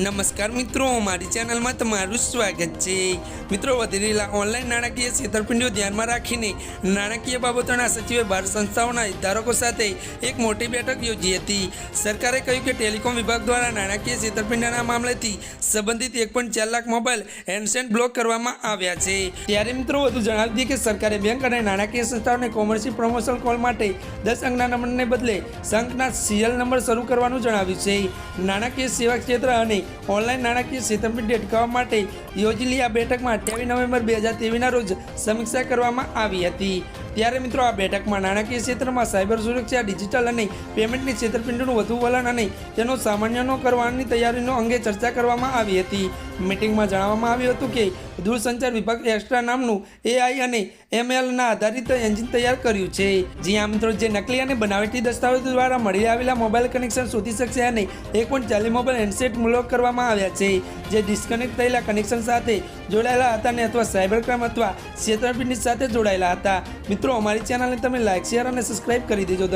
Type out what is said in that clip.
નમસ્કાર મિત્રો, મારી ચેનલમાં તમારું સ્વાગત છે. મિત્રો વધી રહેલા ઓનલાઈન નાણાકીય છેતરપિંડીઓ ધ્યાનમાં રાખીને નાણાકીય બાબતોના સચિવે બાર સંસ્થાઓના હિતધારકો સાથે એક મોટી બેઠક યોજી હતી. સરકારે કહ્યું કે ટેલિકોમ વિભાગ દ્વારા નાણાકીય છેતરપિંડીના મામલેથી સંબંધિત એક લાખ મોબાઈલ હેન્ડસેટ બ્લોક કરવામાં આવ્યા છે. ત્યારે મિત્રો, વધુ જણાવી દઈએ કે સરકારે બેંક અને નાણાકીય સંસ્થાઓને કોમર્શિયલ પ્રમોશન કોલ માટે દસ અંકના નંબરને બદલે સંઘના સિરિયલ નંબર શરૂ કરવાનું જણાવ્યું છે. નાણાકીય સેવા ક્ષેત્ર અને ઓનલાઈન નાણાકીય છેતરપિંડી અટકાવવા માટે યોજેલી આ બેઠકમાં અઠ્યાવીસ નવેમ્બર બે હજાર તેવીસના રોજ સમીક્ષા કરવામાં આવી હતી. ત્યારે મિત્રો આ બેઠકમાં નાણાકીય ક્ષેત્રમાં સાયબર સુરક્ષા, ડિજિટલ અને પેમેન્ટની છેતરપિંડીનું વધુ વલણ અને તેનો સામાન્ય ન કરવાની તૈયારીનો અંગે ચર્ચા કરવામાં આવી હતી. મીટિંગમાં જણાવવામાં આવ્યું હતું કે દૂરસંચાર વિભાગ એક્સ્ટ્રા નામનું એઆઈ અને એમએલના આધારિત એન્જિન તૈયાર કર્યું છે જ્યાં મિત્રો, જે નકલી અને બનાવટી દસ્તાવેજો દ્વારા મળી આવેલા મોબાઈલ કનેક્શન શોધી શકશે અને એક પણ ચાલી મોબાઈલ હેન્ડસેટ બ્લોક કરવામાં આવ્યા છે, જે ડિસ્કનેક્ટ થયેલા કનેક્શન સાથે જોડાયેલા હતા અને અથવા સાયબર ક્રાઇમ અથવા છેતરપિંડી સાથે જોડાયેલા હતા મિત્રો, અમારી ચેનલને તમે લાઇક શેર અને સબસ્ક્રાઇબ કરી દેજો.